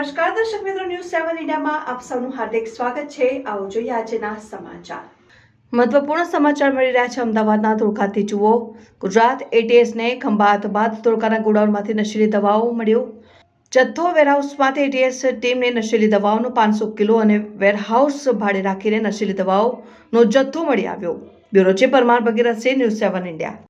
નમસ્કાર, દર્શક મિત્રો ન્યૂઝ સેવન ઇન્ડિયામાં આપ સૌનું હાર્દિક સ્વાગત છે. આવો જોઈએ આજના સમાચાર. મહત્વપૂર્ણ સમાચાર મળી રહ્યા છે અમદાવાદના ધોળકાથી. જુઓ, ગુજરાત એટીએસને ખંભાત બાદ ધોળકાના ગોડાઉનમાંથી નશીલી દવાઓ મળ્યો. જથ્થો વેરહાઉસમાંથી એટીએસ ટીમને નશીલી દવાઓનો પાંચસો કિલો અને વેરહાઉસ ભાડે રાખીને નશીલી દવાઓનો જથ્થો મળી આવ્યો. બ્યુરો છે Parmar Bhagirathsinh news seven India